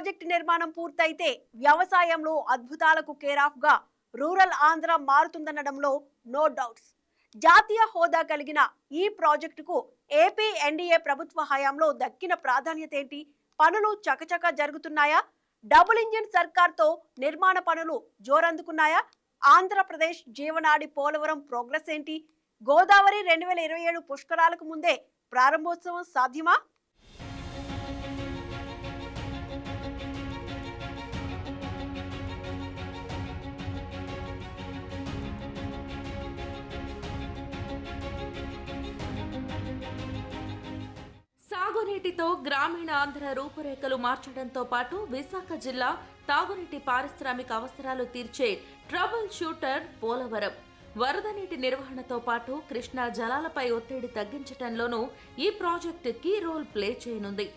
Project నిర్మాణం పూర్తయితే వ్యవసాయంలో అద్భుతాలకు కేరాఫ్గా రూరల్ ఆంధ్ర మారుతుందనడంలో నో డౌట్స్. జాతీయ హోదా కలిగిన ఈ ప్రాజెక్టుకు ఏపీ ఎన్డీఏ ప్రభుత్వ హయాంలో దక్కిన ప్రాధాన్యత ఏంటి? పనులు చకచక జరుగుతున్నాయా? డబుల్ ఇంజిన్ సర్కార్తో నిర్మాణ పనులు జోరందుకున్నాయా? ఆంధ్రప్రదేశ్ జీవనాడి పోలవరం ప్రోగ్రెస్ ఏంటి? గోదావరి రెండు వేల ఇరవై ఏడు పుష్కరాలకు ముందే ప్రారంభోత్సవం సాధ్యమా? తాగునీటితో గ్రామీణ ఆంధ్ర రూపురేఖలు మార్చడంతో పాటు విశాఖ జిల్లా తాగునీటి పారిశ్రామిక అవసరాలు తీర్చే ట్రబుల్ షూటర్ పోలవరం. వరద నీటి నిర్వహణతో పాటు కృష్ణా జలాలపై ఒత్తిడి తగ్గించడంలోనూ ఈ ప్రాజెక్టు కీ రోల్ ప్లే చేయనుంది.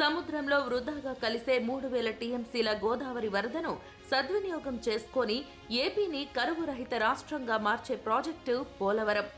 సముద్రంలో వృధాగా కలిసే మూడు వేల టీఎంసీల గోదావరి వరదను సద్వినియోగం చేసుకొని ఏపీని కరువు రహిత రాష్ట్రంగా మార్చే ప్రాజెక్టు పోలవరం.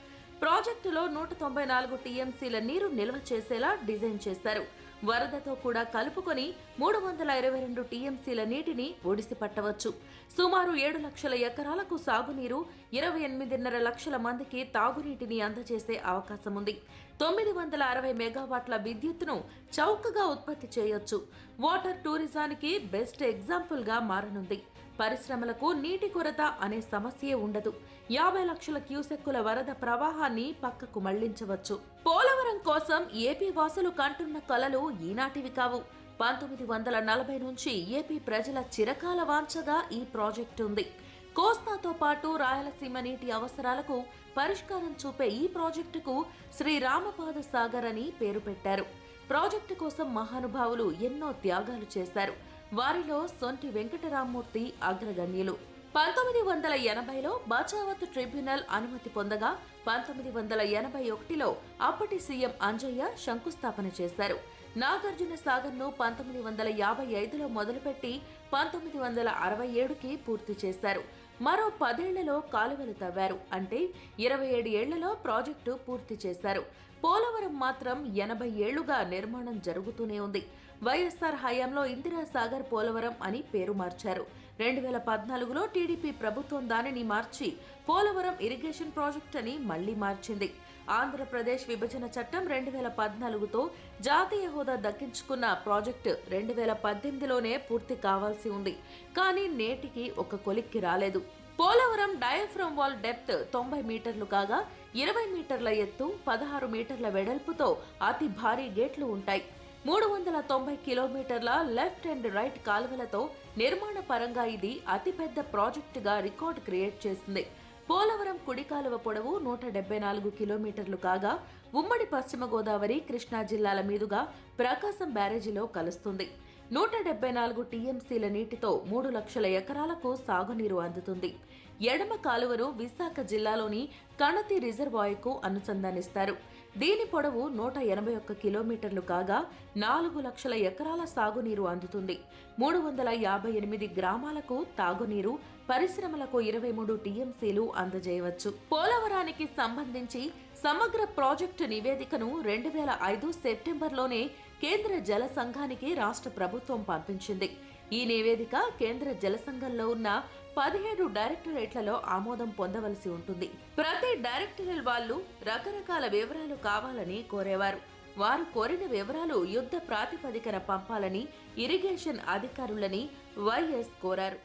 ప్రాజెక్టులో నూట తొంభై నాలుగు టీఎంసీల నీరు నిల్వ చేసేలా డిజైన్ చేశారు. వరదతో కూడా కలుపుకొని మూడు వందల ఇరవై రెండు టీఎంసీల నీటిని ఒడిసి పట్టవచ్చు. సుమారు ఏడు లక్షల ఎకరాలకు సాగునీరు ఇరవై ఎనిమిదిన్నర లక్షల మందికి తాగునీటిని అందజేసే అవకాశం ఉంది. తొమ్మిది వందల అరవై మెగావాట్ల విద్యుత్తును చౌకగా ఉత్పత్తి చేయొచ్చు. వాటర్ టూరిజానికి బెస్ట్ ఎగ్జాంపుల్గా మారనుంది. పరిశ్రమలకు నీటి కొరత అనే సమస్యే ఉండదు. యాభై లక్షల క్యూసెక్కుల వరద ప్రవాహాన్ని పక్కకు మళ్ళించవచ్చు. పోలవరం కోసం ఏపీ వాసులు కంటున్న కలలు ఈనాటివి కావు. పంతొమ్మిది వందల నలభై నుంచి ఏపీ ప్రజల చిరకాల వాంఛగా ఈ ప్రాజెక్టు ఉంది. కోస్తాతో పాటు రాయలసీమ నీటి అవసరాలకు పరిష్కారం చూపే ఈ ప్రాజెక్టుకు శ్రీ రామపాద సాగర్ అని పేరు పెట్టారు. ప్రాజెక్టు కోసం మహానుభావులు ఎన్నో త్యాగాలు చేశారు. వారిలో సొంటి వెంకటరామూర్తి అగ్రగణ్యులు. పంతొమ్మిది వందల ఎనభైలో బచావత్ ట్రిబ్యునల్ అనుమతి పొందగా పంతొమ్మిది వందల ఎనభై ఒకటిలో అప్పటి సీఎం అంజయ్య శంకుస్థాపన చేశారు. నాగార్జున సాగర్ను పంతొమ్మిది వందల యాభై ఐదులో మొదలుపెట్టి పంతొమ్మిది వందల అరవై ఏడుకి పూర్తి చేశారు. మరో పదేళ్ళలో కాలువలు తవ్వారు. అంటే ఇరవై ఏడు ఏళ్ళలో ప్రాజెక్టు పూర్తి చేశారు. పోలవరం మాత్రం ఎనభై ఏళ్ళుగా నిర్మాణం జరుగుతూనే ఉంది. వైఎస్ఆర్ హయాంలో ఇందిరాసాగర్ పోలవరం అని పేరు మార్చారు. రెండు వేల పద్నాలుగులో టీడీపీ ప్రభుత్వం దానిని మార్చి పోలవరం ఇరిగేషన్ ప్రాజెక్ట్ అని మళ్ళీ మార్చింది. ఆంధ్రప్రదేశ్ విభజన చట్టం రెండు వేల పద్నాలుగుతో జాతీయ హోదా దక్కించుకున్న ప్రాజెక్టు రెండు వేల పద్దెనిమిదిలోనే పూర్తి కావాల్సి ఉంది. కానీ నేటికి ఒక కొలిక్కి రాలేదు. పోలవరం డయాఫ్రమ్ వాల్ డెప్త్ తొంభై మీటర్లు కాగా ఇరవై మీటర్ల ఎత్తు పదహారు మీటర్ల వెడల్పుతో అతి భారీ గేట్లు ఉంటాయి. మూడు వందల తొంభై కిలోమీటర్ల లెఫ్ట్ అండ్ రైట్ కాలువలతో నిర్మాణ పరంగా ఇది అతిపెద్ద ప్రాజెక్టుగా రికార్డ్ క్రియేట్ చేసింది. పోలవరం కుడి కాలువ పొడవు నూట డెబ్బై నాలుగు కిలోమీటర్లు కాగా ఉమ్మడి పశ్చిమ గోదావరి కృష్ణా జిల్లాల మీదుగా ప్రకాశం బ్యారేజీలో కలుస్తుంది. నూట డెబ్బై నాలుగు టీఎంసీల నీటితో మూడు లక్షల ఎకరాలకు సాగునీరు అందుతుంది. ఎడమ కాలువను విశాఖ జిల్లాలోని కణతి రిజర్వాయర్కు అనుసంధానిస్తారు. దీని పొడవు నూట ఎనభై ఒక్క కిలోమీటర్లు కాగా నాలుగు లక్షల ఎకరాల సాగునీరు అందుతుంది. మూడు వందల యాభై ఎనిమిది గ్రామాలకు తాగునీరు పరిశ్రమలకు ఇరవై మూడు టీఎంసీలు అందజేయవచ్చు. పోలవరానికి సంబంధించి సమగ్ర ప్రాజెక్టు నివేదికను రెండు వేల ఐదు సెప్టెంబర్లోనే కేంద్ర జల సంఘానికి రాష్ట్ర ప్రభుత్వం పంపించింది. ఈ నివేదిక కేంద్ర జల సంఘంలో ఉన్న పదిహేడు డైరెక్టరేట్లలో ఆమోదం పొందవలసి ఉంటుంది. ప్రతి డైరెక్టరేట్ వాళ్ళు రకరకాల వివరాలు కావాలని కోరేవారు. వారు కోరిన వివరాలు యుద్ధ ప్రాతిపదికన పంపాలని ఇరిగేషన్ అధికారులని వైఎస్ కోరారు.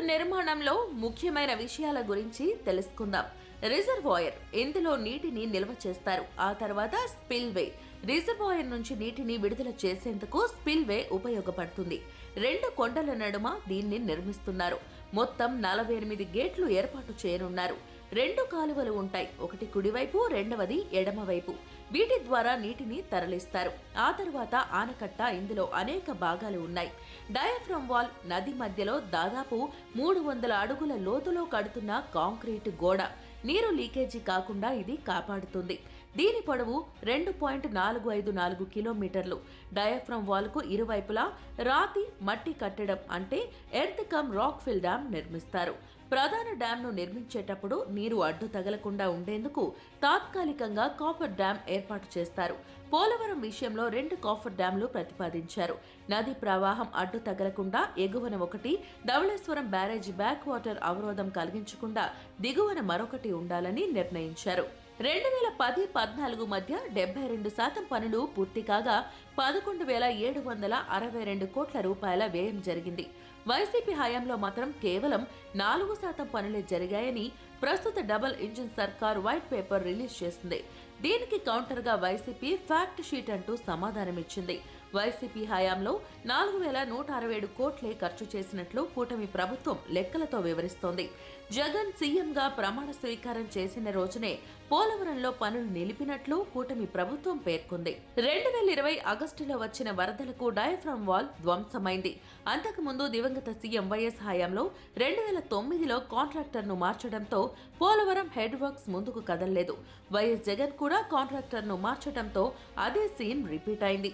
నిర్మాణంలో ముఖ్యమైన విషయాల గురించి తెలుసుకుందాం. రిజర్వాయర్ ఇందులో నీటిని నిల్వ చేస్తారు. ఆ తర్వాత స్పిల్వే. రిజర్వాయర్ నుంచి నీటిని విడుదల చేసేందుకు స్పిల్వే ఉపయోగపడుతుంది. రెండు కొండల నడుమ దీన్ని నిర్మిస్తున్నారు. మొత్తం నలభై ఎనిమిది గేట్లు ఏర్పాటు చేయనున్నారు. రెండు కాలువలు ఉంటాయి. ఒకటి కుడివైపు రెండవది ఎడమవైపు. వీటి ద్వారా నీటిని తరలిస్తారు. ఆ తరువాత ఆనకట్ట ఇందులో అనేక భాగాలు ఉన్నాయి. డయాఫ్రమ్ వాల్ నది మధ్యలో దాదాపు మూడు వందల అడుగుల లోతులో కడుతున్న కాంక్రీట్ గోడ. నీరు లీకేజీ కాకుండా ఇది కాపాడుతుంది. దీని పొడవు రెండు పాయింట్ నాలుగు ఐదు నాలుగు కిలోమీటర్లు. డయాఫ్రమ్ వాల్కు ఇరువైపులా రాతి మట్టి కట్టడం అంటే earth cum rock fill dam నిర్మిస్తారు. ప్రధాన డ్యాంను నిర్మించేటప్పుడు నీరు అడ్డు తగలకుండా ఉండేందుకు తాత్కాలికంగా కాపర్ డ్యామ్ ఏర్పాటు చేస్తారు. పోలవరం విషయంలో రెండు కాఫర్ డ్యాంలు ప్రతిపాదించారు. నది ప్రవాహం అడ్డు తగలకుండా ఎగువన ఒకటి ధవళేశ్వరం బ్యారేజీ బ్యాక్ వాటర్ అవరోధం కలిగించకుండా దిగువన మరొకటి ఉండాలని నిర్ణయించారు. రెండు వేల పది పద్నాలుగు మధ్య డెబ్బై రెండు శాతం పనులు పూర్తి కాగా పదకొండు వేల ఏడు వందల అరవై రెండు కోట్ల రూపాయల వ్యయం జరిగింది. వైసీపీ హయాంలో మాత్రం కేవలం నాలుగు శాతం పనులే జరిగాయని ప్రస్తుత డబుల్ ఇంజిన్ సర్కార్ వైట్ పేపర్ రిలీజ్ చేసింది. దీనికి కౌంటర్గా వైసీపీ ఫ్యాక్ట్ షీట్ అంటూ సమాధానమిచ్చింది. వైసీపీ హయాంలో నాలుగు వేల నూట అరవై ఏడు కోట్లే ఖర్చు చేసినట్లు కూటమి ప్రభుత్వం లెక్కలతో వివరిస్తోంది. జగన్ సీఎంగా ప్రమాణ స్వీకారం చేసిన రోజునే పోలవరంలో పనులు నిలిపినట్లు కూటమి ప్రభుత్వం పేర్కొంది. రెండు వేల ఇరవై ఆగస్టులో వచ్చిన వరదలకు డయాఫ్రమ్ వాల్ ధ్వంసమైంది. అంతకుముందు దివంగత సీఎం వైఎస్ హయాంలో రెండు వేల తొమ్మిదిలో కాంట్రాక్టర్ను మార్చడంతో పోలవరం హెడ్ వర్క్స్ ముందుకు కదలలేదు. వైఎస్ జగన్ కూడా కాంట్రాక్టర్ను మార్చడంతో అదే సీన్ రిపీట్ అయింది.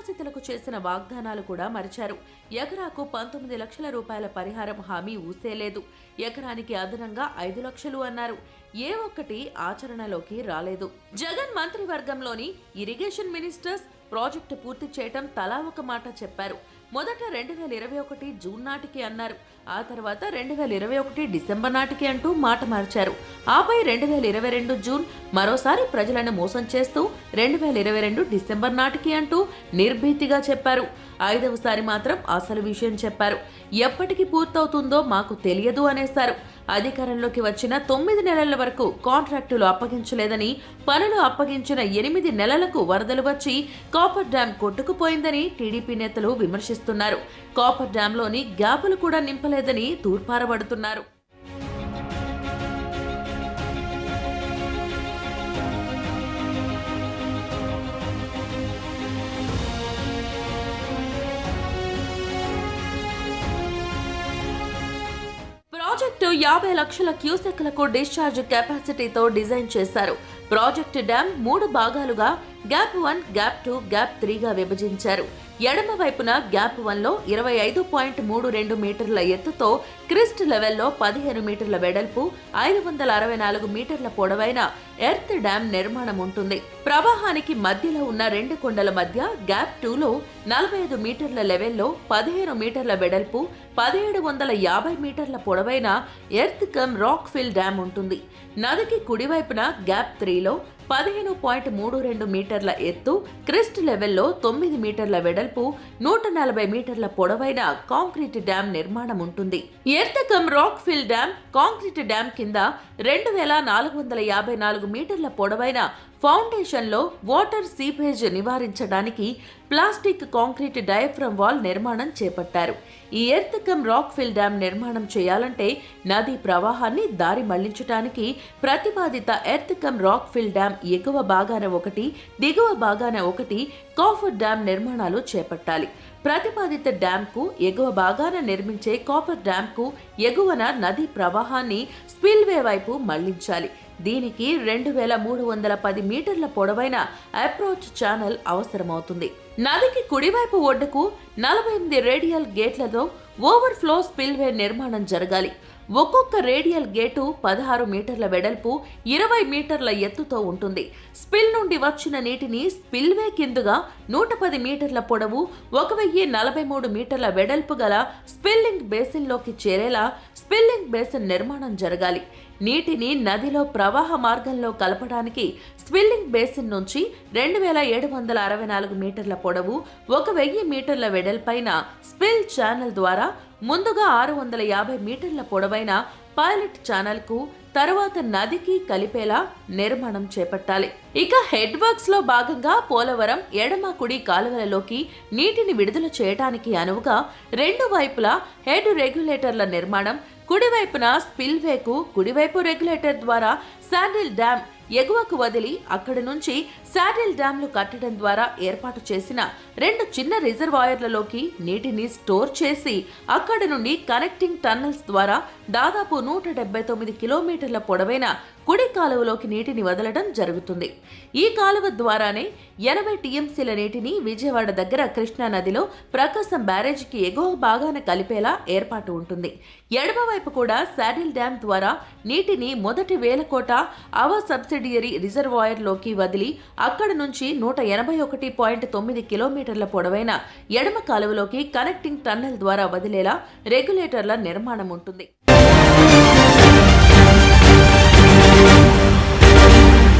నిర్వాసితులకు చేసిన వాగ్దానాలు కూడా మరిచారు. ఎకరాకు పంతొమ్మిది లక్షల రూపాయల పరిహారం హామీ ఊసేలేదు. ఎకరానికి అదనంగా ఐదు లక్షలు అన్నారు. ఏ ఒక్కటి ఆచరణలోకి రాలేదు. జగన్ మంత్రివర్గంలోని ఇరిగేషన్ మినిస్టర్స్ ప్రాజెక్టు పూర్తి చేయటం తలా ఒక మాట చెప్పారు. మొదట రెండు వేల ఇరవై ఒకటి జూన్ నాటికి అన్నారు. ఆ తర్వాత రెండు వేల ఇరవై ఒకటి డిసెంబర్ నాటికి అంటూ మాట మార్చారు. ఆపై రెండు వేల ఇరవై రెండు జూన్ మరోసారి ప్రజలను మోసం చేస్తూ రెండు వేల ఇరవై రెండు డిసెంబర్ నాటికి అంటూ నిర్భీతిగా చెప్పారు. ఐదవసారి మాత్రం అసలు విషయం చెప్పారు. ఎప్పటికి పూర్తవుతుందో మాకు తెలియదు అనేశారు. అధికారంలోకి వచ్చిన తొమ్మిది నెలల వరకు కాంట్రాక్టులు అప్పగించలేదని పనులు అప్పగించిన ఎనిమిది నెలలకు వరదలు వచ్చి కాపర్ డ్యాం కొట్టుకుపోయిందని టీడీపీ నేతలు విమర్శిస్తున్నారు. కాపర్ డ్యాంలోని గ్యాపులు కూడా నింపలేదని తూర్పారబడుతున్నారు. యాభై లక్షల క్యూసెక్లకు డిశ్చార్జ్ కెపాసిటీతో డిజైన్ చేశారు. ప్రాజెక్టు డ్యామ్ మూడు భాగాలుగా gap one gap two gap త్రీగా విభజించారు. ఎడమ వైపున గ్యాప్ వన్లో ఇరవై ఐదు పాయింట్ మూడు రెండు మీటర్ల ఎత్తుతో క్రిస్ట్ లెవెల్లో పదిహేను మీటర్ల వెడల్పు ఐదు వందల అరవై నాలుగు మీటర్ల పొడవైన ఎర్త్ డ్యామ్ నిర్మాణం ఉంటుంది. ప్రవాహానికి మధ్యలో ఉన్న రెండు కొండల మధ్య గ్యాప్ టూలో నలభై ఐదు మీటర్ల లెవెల్లో పదిహేను మీటర్ల వెడల్పు పదిహేడు వందల యాభై మీటర్ల పొడవైన earth cum rock fill dam ఉంటుంది. నదికి కుడివైపున గ్యాప్ త్రీలో పదిహేను పాయింట్ మూడు రెండు మీటర్ల ఎత్తు క్రిస్ట్ లెవెల్లో తొమ్మిది మీటర్ల వెడల్పు నూట నలభై మీటర్ల పొడవైన కాంక్రీట్ డ్యామ్ నిర్మాణం ఉంటుంది ఎర్తకం rock fill dam concrete dam కింద రెండు వేల నాలుగు వందల యాభై నాలుగు మీటర్ల పొడవైన ఫౌండేషన్లో వాటర్ సీపేజ్ నివారించడానికి ప్లాస్టిక్ కాంక్రీట్ డయాఫ్రమ్ వాల్ నిర్మాణం చేపట్టారు. ఈ ఎర్తకం రాక్ ఫిల్ డ్యామ్ నిర్మాణం చేయాలంటే నదీ ప్రవాహాన్ని దారి మళ్ళించడానికి ప్రతిపాదిత ఎర్తకం రాక్ ఫిల్ డ్యామ్ ఎగువ భాగాన ఒకటి దిగువ భాగాన ఒకటి కాఫర్ డ్యామ్ నిర్మాణాలు చేపట్టాలి. ప్రతిపాదిత డ్యాంకు ఎగువ భాగాన నిర్మించే కాపర్ డ్యాంకు ఎగువన నదీ ప్రవాహాన్ని స్పిల్వే వైపు మళ్ళించాలి. దీనికి రెండు వేల మూడు వందల పది మీటర్ల పొడవైన అప్రోచ్ ఛానల్ అవసరమవుతుంది. నదికి కుడివైపు ఒడ్డుకు నలభై ఎనిమిది రేడియల్ గేట్లతో ఓవర్ఫ్లో స్పిల్వే నిర్మాణం జరగాలి. ఒక్కొక్క రేడియల్ గేటు పదహారు మీటర్ల వెడల్పు ఇరవై మీటర్ల ఎత్తుతో ఉంటుంది. స్పిల్ నుండి వచ్చిన నీటిని స్పిల్వే కిందుగా నూట పది మీటర్ల పొడవు ఒక వెయ్యి నలభై మూడు మీటర్ల వెడల్పు గల స్పిల్లింగ్ బేసిన్లోకి చేరేలా స్పిల్లింగ్ బేసిన్ నిర్మాణం జరగాలి. నీటిని నదిలో ప్రవాహ మార్గంలో కలపడానికి స్పిల్లింగ్ బేసిన్ నుంచి రెండు వేల ఏడు వందల అరవై నాలుగు మీటర్ల పొడవు ఒక వెయ్యి మీటర్ల వెడల్పైన స్పిల్ ఛానల్ ద్వారా ముందుగా ఆరు వందల యాభై మీటర్ల పొడవైన పైలట్ ఛానల్కు తర్వాత నదికి కలిపేలా నిర్మాణం చేపట్టాలి. ఇక హెడ్ వర్క్స్లో భాగంగా పోలవరం ఎడమ కుడి కాలువలలోకి నీటిని విడుదల చేయడానికి అనువుగా రెండు వైపులా హెడ్ రెగ్యులేటర్ల నిర్మాణం కుడివైపున స్పిల్వేకు కుడివైపు రెగ్యులేటర్ ద్వారా శాండిల్ డ్యామ్ ఎగువకు వదిలి అక్కడి నుంచి శాటిల్ డ్యాంలు కట్టడం ద్వారా ఏర్పాటు చేసిన రెండు చిన్న రిజర్వాయర్లలోకి నీటిని స్టోర్ చేసి అక్కడి నుండి కనెక్టింగ్ టన్నెల్స్ ద్వారా దాదాపు నూట డెబ్బై తొమ్మిది కిలోమీటర్ల పొడవైన కుడి కాలువలోకి నీటిని వదలడం జరుగుతుంది. ఈ కాలువ ద్వారానే ఎనభై టీఎంసీల నీటిని విజయవాడ దగ్గర కృష్ణా నదిలో ప్రకాశం బ్యారేజీకి ఎగువ భాగాన కలిపేలా ఏర్పాటు ఉంటుంది. ఎడమవైపు కూడా శాడిల్ డ్యాం ద్వారా నీటిని మొదటి వేలకోట అవ సబ్సిడియరీ రిజర్వాయర్లోకి వదిలి అక్కడ నుంచి నూట ఎనభై ఒకటి పాయింట్ తొమ్మిది కిలోమీటర్ల పొడవైన ఎడమ కాలువలోకి కనెక్టింగ్ టన్నెల్ ద్వారా వదిలేలా రెగ్యులేటర్ల నిర్మాణం ఉంటుంది.